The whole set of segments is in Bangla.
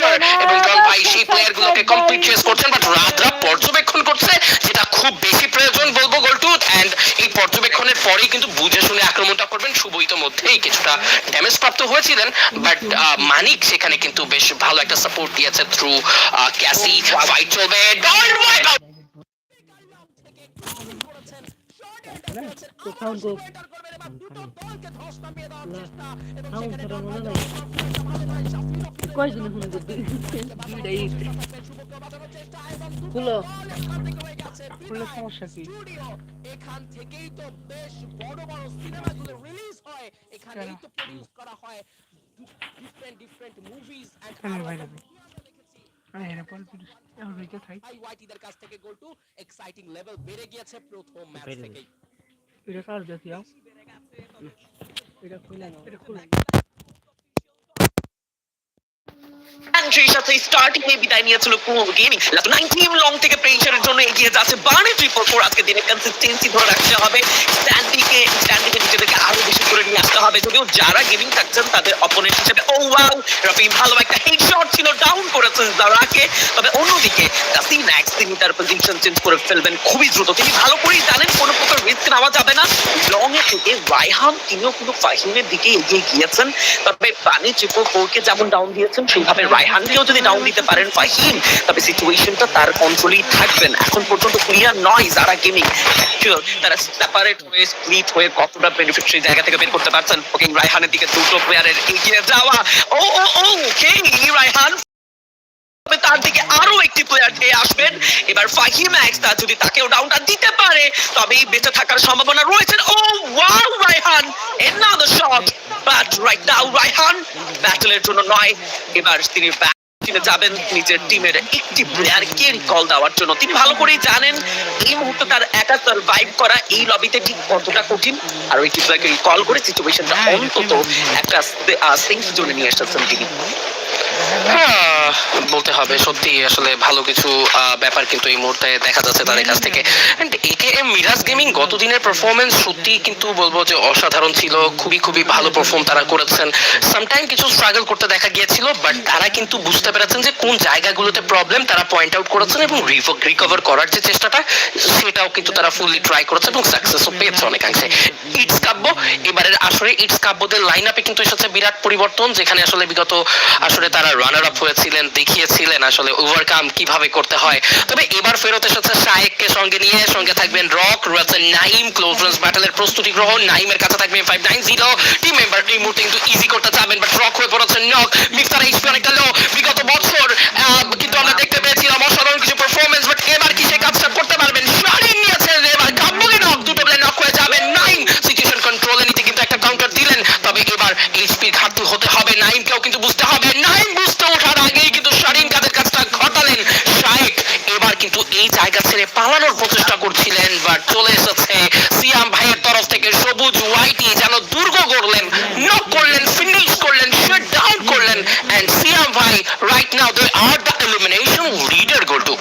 প্রেশার এবং ভাই সেই প্লেয়ার গুলোকে কমপ্লিট চেস করছেন বাট রাতরা পর্যবেক্ষণ করছে যেটা খুব বেশি প্রয়োজন বলব গোলটু অ্যান্ড এই পর্যবেক্ষণের পরেই কিন্তু বুঝে শুনে আক্রমণটা করবেন। শুভইত ইতোমধ্যেই কিছুটা ড্যামেজ প্রাপ্ত হয়েছিলেন বাট মানিক সেখানে কিন্তু বেশ ভালো একটা সাপোর্ট দিয়েছে থ্রু ক্যাসি ফাইট চলবে। দুইটাই খুলো। খুললে সমস্যা কি? এখান থেকেই তো বেশ বড় বড় সিনেমাগুলো রিলিজ হয়। এখানেই তো প্রডিউস করা হয়। ডিফারেন্ট ডিফারেন্ট মুভিজ এন্ড থাই আইওয়াইটিদের কাছ থেকে গোল টু এক্সাইটিং লেভেল বেড়ে গিয়েছে প্রথম ম্যাচ থেকেই। এটা কার আও এটা খুলে নাও, এটা খুলে সাথে স্টার্টিং এ বিদায় নিয়েছিল পুরো গেমিং লাস্ট নাইনটিন লং থেকে প্রেসারের জন্য এগিয়ে যাচ্ছে বার্নে ফোর আজকে দিনে কনসিস্টেন্সি ধরে রাখতে হবে। স্ট্যান্ডিকে যদিও যারা গেমিং থাকছেন তাদের অপোনেন্ট হিসেবে ও ওয়াও রফি ভালো একটা হেডশট ছিল ডাউন করেছেন জারাকে তবে অন্যদিকে কাসিম ম্যাক্স তিনি তার পজিশন চেঞ্জ করে ফেলবেন খুবই দ্রুত। তিনি ভালো করেই জানেন, কোনো প্রকার রিস্ক নেওয়া যাবে না। লং এ থেকে রাইহান তিনিও কিন্তু ফাহিমের দিকে এগিয়ে গিয়েছেন। তবে পানি ট্রিপল ফোরকে যেমন ডাউন দিয়েছেন, সেইভাবে রাইহানকেও যদি ডাউন দিতে পারেন ফাহিম, তবে সিচুয়েশনটা তার কন্ট্রোলেই থাকবেন এখন পর্যন্ত ক্লিয়ার নয় যারা গেমিং তারা সেপারেট হয়ে স্প্লিট হয়ে কতটা বেনিফিট সেই জায়গা থেকে বের করতে পারছেন। ওকে রাইহানের দিকে দুটো প্লেয়ারের এগিয়ে যাওয়া। ও ও ও কে রাইহান তবে তার দিকে আরও একটি প্লেয়ার ধেয়ে আসবেন। এবার ফাহিম তা যদি তাকেও ডাউনটা দিতে পারে, তবেই বেঁচে থাকার সম্ভাবনা রয়েছে। ও wow Raihan another shot but right now Raihan ব্যাটলের জন্য নয়। এবার তিনি টিমে যাবেন নিজের টিমের একটি প্লেয়ারকে রিকল দেওয়ার জন্য। তিনি ভালো করেই জানেন এই মুহূর্তে তার একা সার্ভাইভ করা এই লবিতে ঠিক কতটা কঠিন। আর ওই প্লেয়ারকে রিকল করে সিচুয়েশনটা অন্তত একটা সেফ জোনে নিয়ে এসেছেন তিনি। হ্যাঁ, বলতে হবে, সত্যি আসলে ভালো কিছু ব্যাপার কিন্তু এই মুহূর্তে দেখা যাচ্ছে তাদের কাছ থেকে। And A K M Miraj gaming গতদিনের performance সত্যি কিন্তু বলব যে অসাধারণ ছিল, খুবই খুবই ভালো পারফর্ম তারা করেছেন। সামটাইম কিছু স্ট্রাগল করতে দেখা গিয়েছিল বাট তারা কিন্তু বুঝতে পেরেছেন যে কোন জায়গাগুলোতে প্রবলেম তারা পয়েন্ট আউট করেছেন এবং রিকভার করার যে চেষ্টাটা, সেটাও কিন্তু তারা ফুললি ট্রাই করেছে এবং সাকসেসও পেয়েছে অনেকাংশে। ইটস কাব্য, এবারের আসরে ইটস কাব্যদের লাইন আপে কিন্তু এসেছে বিরাট পরিবর্তন, যেখানে আসলে বিগত আসলে তারা রানার আপ হয়েছিলেন। দেখিয়েছিলেন আসলে ওভারকাম কীভাবে করতে হয়। তবে এবার ফেরত এসেছে শায়েককে সঙ্গে নিয়ে, সঙ্গে থাকবেন রক রয়েছে নাইম ক্লোজ রেঞ্জ ব্যাটেলের প্রস্তুতি গ্রহণ। নাইমের কাছে থাকবে five nine zero team member এই মুহূর্তে কিন্তু ইজি করতে চাবেন বাট রক হয়ে পড়েছে নক। মিক্সার এইচপি অনেকটা লো বিগত বছর আহ, কিন্তু আমরা দেখতে পেয়েছিলাম অসাধারণ কিছু পারফরমেন্স বাট এবার কি সেই কাজটা করতে পারবেন শারিন নিয়েছেন এবার কাব্যকে নক দুটো প্লে নক হয়ে যাবেন নাইম সিচুয়েশন কন্ট্রোলে নিতে কিন্তু একটা কাউন্টার দিলেন তবে এবার এইচপির ঘাটতি হতে হবে নাইমকেও কিন্তু বুঝতে হবে নাইম বুঝতে ওঠার আগেই কিন্তু শারিন কাদের কাজটা ঘটালেন শাইক এবার কিন্তু এই জায়গা ছেড়ে পালানোর প্রচেষ্টা করছিলেন বাট চলে এসেছে সিয়াম ভাইয়ের তরফ থেকে সবুজ ওয়াইটি যেন দুর্গ করলেন নক করলেন ফিনিশ করলেন শাট ডাউন করলেন এন্ড সিয়াম ভাই right now they are the elimination leader goal to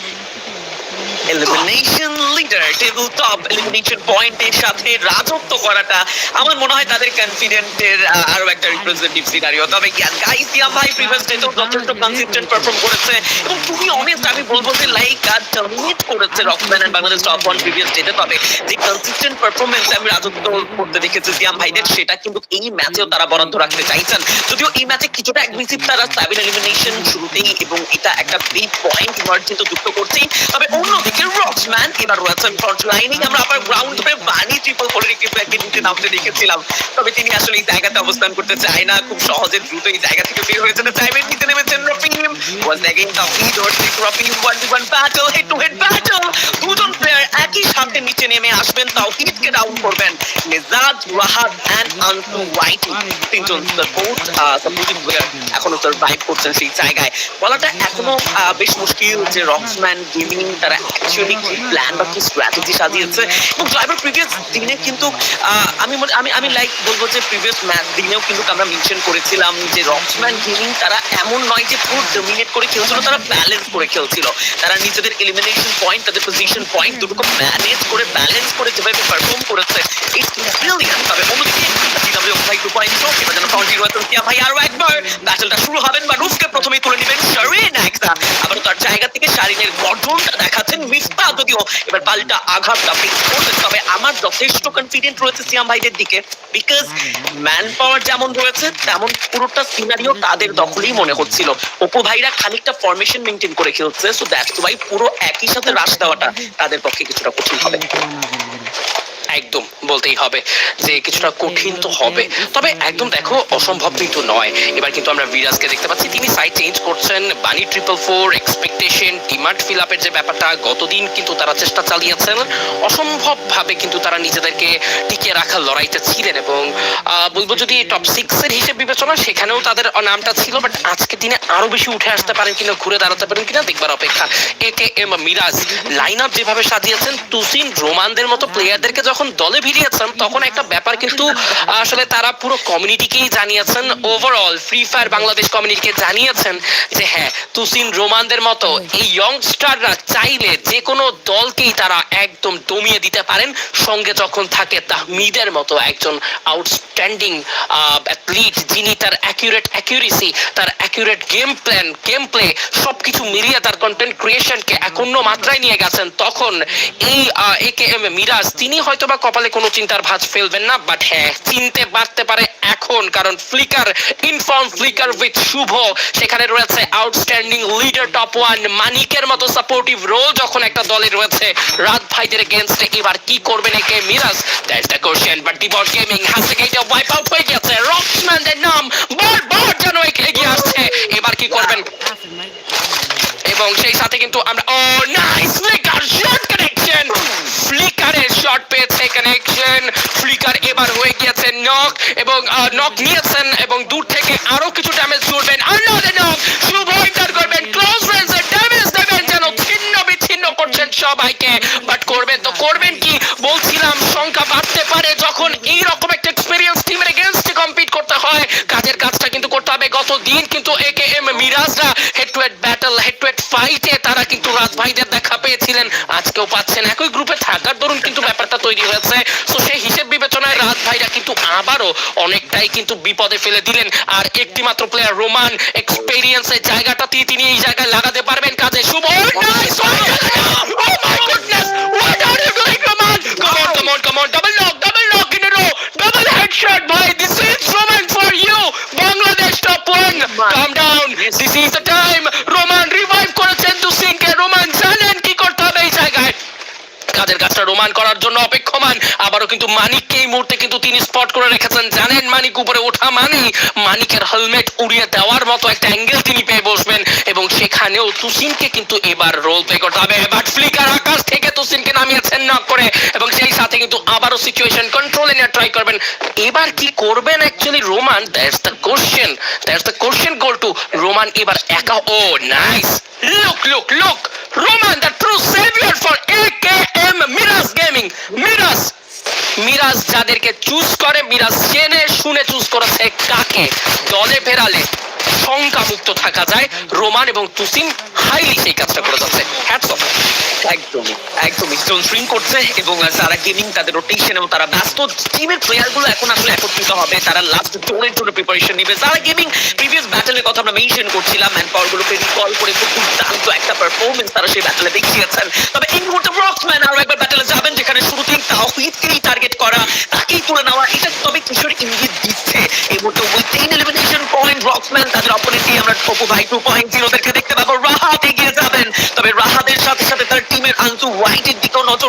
elimination leader table top elimination পয়েন্টের সাথে রাজত্ব করাটা আমার মনে হয় তাদের কনফিডেন্টের আরও একটা রিপ্রেজেন্টেটিভ সিনারিও তবে গাইস সিয়াম ভাই প্রিভিয়াস ডে তো যথেষ্ট কনসিস্টেন্ট পারফর্ম করেছে এবং তুমি অনেস্ট আমি বলব যে লাইক আর টার্মিনেট করেছে Rockman and Bangladesh top one previous ডেতে তবে যে কনসিস্টেন্ট পারফরমেন্স আমি রাজত্ব করতে দেখেছি সিয়াম ভাইদের, সেটা কিন্তু এই ম্যাচেও তারা বরাদ্দ রাখতে চাইছেন। যদিও এই ম্যাচে কিছুটা অ্যাগ্রেসিভ তারা সেভেন এলিমিনেশন শুরুতেই এবং এটা একটা বিগ পয়েন্ট মার্জিন তো যুক্ত করছেই। তবে অন্যদিকে রক্সম্যান এবার রয়েছেন ফ্রন্ট লাইনে আমরা আবার গ্রাউন্ড ধরে বানি ট্রিপল ফোরের একটি প্লেয়ারকে নিতে নামতে দেখেছিলাম তবে তিনি আসলে এই জায়গাতে অবস্থান করতে চায় না। খুব সহজে দ্রুত এই জায়গা থেকে বের হয়ে যেতে চাইবেন নিতে নেমেছেন Rafim. Was again the feed or Rafim one to one battle head to head battle দুজন প্লেয়ার একই সাথে নিচে নেমে আসবেন তাও হিটকে ডাউন করবেন। নেজাদ রাহাত এন্ড আনটু ওয়াইটি তিনজন সাপোর্ট সাপোর্টিং প্লেয়ার এখনও সার্ভাইভ করছেন সেই জায়গায়। বলাটা এখনও বেশ মুশকিল যে রক্সম্যান গেমিং তারা অ্যাকচুয়ালি কি প্ল্যান বা কি স্ট্র্যাটেজি সাজিয়েছে। এবং ড্রাইভার প্রিভিয়াস দিনে কিন্তু আমি আমি আমি লাইক বলব যে প্রিভিয়াস ম্যাচ দিনেও কিন্তু আমরা মেনশন করেছিলাম যে রক্সম্যান গেমিং তারা এমন নয় যে পুরো ডমিনেট করে খেলছিল, তারা ব্যালেন্স করে খেলছিল। তারা নিজেদের এলিমিনেশন পয়েন্ট তাদের পজিশন পয়েন্ট দুটোকে ম্যানেজ করে ব্যালেন্স করে যেভাবে পারফর্ম করেছে ইটস ব্রিলিয়ান্ট তবে অন্যদিকে জিডব্লিউ ভাই টু পয়েন্ট শো এবার যেন কন্টিনিউয়েশন কিয়া ভাই আরও একবার ব্যাটলটা শুরু হবেন বা রুফকে প্রথমেই তুলে নেবেন শারিন একটা আবার তার জায়গা থেকে শারিনের গঠনটা দেখাচ্ছেন মিফতা যদিও এবার পাল্টা আঘাতটা করছেন তবে আমার যথেষ্ট কনফিডেন্ট রয়েছে সিয়াম ভাইদের দিকে। বিকজ ম্যান পাওয়ার যেমন রয়েছে, তেমন পুরোটা সিনারিও তাদের দখলেই মনে হচ্ছিল। অপু ভাইরা খানিকটা ফরমেশন মেনটেন করে খেলছে সো দ্যাটস ওয়াই পুরো একই সাথে রাশ দেওয়াটা তাদের পক্ষে কিছুটা কঠিন হবে। একদম বলতেই হবে যে কিছুটা কঠিন তো হবে। তবে একদম দেখো, অসম্ভব কিন্তু নয়। এবার কিন্তু আমরা বিরাজকে দেখতে পাচ্ছি। তিনি সাইড চেঞ্জ করছেন Bunny triple four expectation demand fill আপের যে ব্যাপারটা, গতদিন কিন্তু তারা চেষ্টা চালিয়েছেন। অসম্ভব ভাবে কিন্তু তারা নিজেদেরকে টিকিয়ে রাখার লড়াইতে ছিলেন এবং বলব যদি টপ সিক্স এর হিসেব বিবেচনা, সেখানেও তাদের নামটা ছিল বাট আজকে দিনে আরও বেশি উঠে আসতে পারেন কিনা, ঘুরে দাঁড়াতে পারেন কিনা, দেখবার অপেক্ষা। A K M Miraj line up যেভাবে সাজিয়েছেন, তুসিন, রোমানদের মতো প্লেয়ারদেরকে যখন দলে ভিড়িয়েছেন, তখন একটা ব্যাপার কিন্তু, আসলে তারা পুরো কমিউনিটিকেই জানিয়েছেন। ওভারঅল ফ্রি ফায়ার বাংলাদেশ কমিউনিটিকে জানিয়েছেন যে হ্যাঁ তুসিন রোমানদের মতো এই ইয়ংস্টাররা চাইলে যে কোনো দলকেই তারা একদম দমিয়ে দিতে পারেন। সঙ্গে যখন থাকে তাহমিদের মতো একজন আউটস্ট্যান্ডিং অ্যাথলিট যিনি তার অ্যাকিউরেট অ্যাকিউরেসি তার accurate game plan game play সবকিছু মিলিয়ে তার কন্টেন্ট ক্রিয়েশনকে অন্য মাত্রায় নিয়ে গেছেন। তখন এই এ কে এম মিরাজ, তিনি হয়তো বা কপালে কোনো চিন্তার ভাঁজ ফেলবেন না বাট হ্যাঁ চিনতে পারতে পারে এখন কারণ Flicker inform Flicker with Shuvo সেখানে রয়েছে আউটস্ট্যান্ডিং লিডার টপ ওয়ান মানিকের মতো সাপোর্টিভ রোল যখন একটা দলে রয়েছে রাত ভাইদের এগেনস্টে এবার কি করবেন A K? Miraj that's the question but gaming হাত থেকে এটা ওয়াইপ আউট হয়ে গেছে। রক্সম্যানদের নাম বারবার যেন এগিয়ে আসছে। এবার কি করবেন? এবং সেই সাথে কিন্তু আমরা ও নাইস ফ্লিকার শট কানেকশন ফ্লিকারের শট পেয়েছে কানেকশন ফ্লিকার এবার হয়ে গিয়েছে নক এবং নক নিয়েছেন এবং দূর থেকে আরও কিছু ড্যামেজ করবেন শুভ এন্টার করবেন। ক্লোজ রেঞ্জে ড্যামেজ দেবেন যেন ছিন্ন বিচ্ছিন্ন করছেন সবাইকে। বাট করবেন তো করবেন কি? বলছিলাম, সংখ্যা বাড়তে পারে যখন এই রকম একটা এক্সপেরিয়েন্স টিমের এগেনস্টে কম্পিট করতে হয়। কাজের কাজটা কিন্তু করতে হবে। গত দিন কিন্তু A K M মিরাজরা head to head battle head to head ফাইটে তারা কিন্তু রাজ ভাইদের দেখা পেয়েছিলেন। আজকেও পাচ্ছেন। একই গ্রুপে থাকার দরুন কিন্তু ব্যাপারটা তৈরি হয়েছে। তো সেই হিসেব ঘটনায় রাত ভাইরা কিন্তু আবারও অনেকটাই কিন্তু বিপদে ফেলে দিলেন। আর একটি মাত্র প্লেয়ার রোমান এক্সপেরিয়েন্সের জায়গাটা তিনি এই জায়গায় লাগাতে পারবেন কাজে। Shubho come come on double lock double lock in row double headshot ভাই দিস ইজ কাজের কাজটা রোমান করার জন্য অপেক্ষমান। আবারও কিন্তু মানিককে এই মুহূর্তে কিন্তু তিনি স্পট করে রেখেছেন। জানেন মানিক, উপরে ওঠা মানি। মানিকের হেলমেট উড়িয়ে দেওয়ার মতো একটা অ্যাঙ্গেল তিনি পেয়ে বসবেন। এবং সেখানেও তুসিনকে কিন্তু এবার রোল প্লে করতে হবে। বাট ফ্লিকার আকাশ থেকে তুসিনকে নামিয়েছেন নক করে। এবং সেই সাথে কিন্তু আবারও সিচুয়েশন কন্ট্রোলে নেওয়ার ট্রাই করবেন। এবার কি করবেন actually Roman? That's the question that's the question goal to Roman এবার একা ও nice look look look Roman the true saviour for Miraj gaming Miraj Miraj যাদেরকে চুজ করে মিরাজ জেনে শুনে চুজ করেছে কাকে? দলে ফেরালে শঙ্কা মুক্ত থাকা যায়। রোমান এবং তুসিন হাইলি সেই কাজটা করে যাচ্ছে। একদমই একদমই করছে এবং গেমিং তাদের রোটেশন এবং তারা ব্যস্ত। টিমের এখন আসলে একত্রিত হবে। তারা লাস্ট টোনের জন্য প্রিপারেশন যারা গেমিং প্রিভিয়াস ব্যাটেলের কথা আমরা মেনশন করছিলাম। ম্যান পাওয়ার গুলোকে রিকল করে খুব দুর্দান্ত একটা পারফরমেন্স তারা সেই ব্যাটেলে দেখিয়েছেন। তবে এই মুহূর্তে রক্সম্যান আরও একবার ব্যাটেলে যাবেন যেখানে শুরুতেই তাওহিদকেই টার্গেট করা তাকেই তুলে নেওয়া এটা তবে কিশোর ইঙ্গিত দিচ্ছে এই মুহূর্তে উইথিন এলিমিনেশন পয়েন্ট রক্সম্যান তাদের টপু ভাই টু পয়েন্ট জিরোদেরকে দেখতে পাবো। রাহাত এগিয়ে যাবেন। তবে রাহাদের সাথে সাথে তার টিমের আনসু হোয়াইটের দিকেও নজর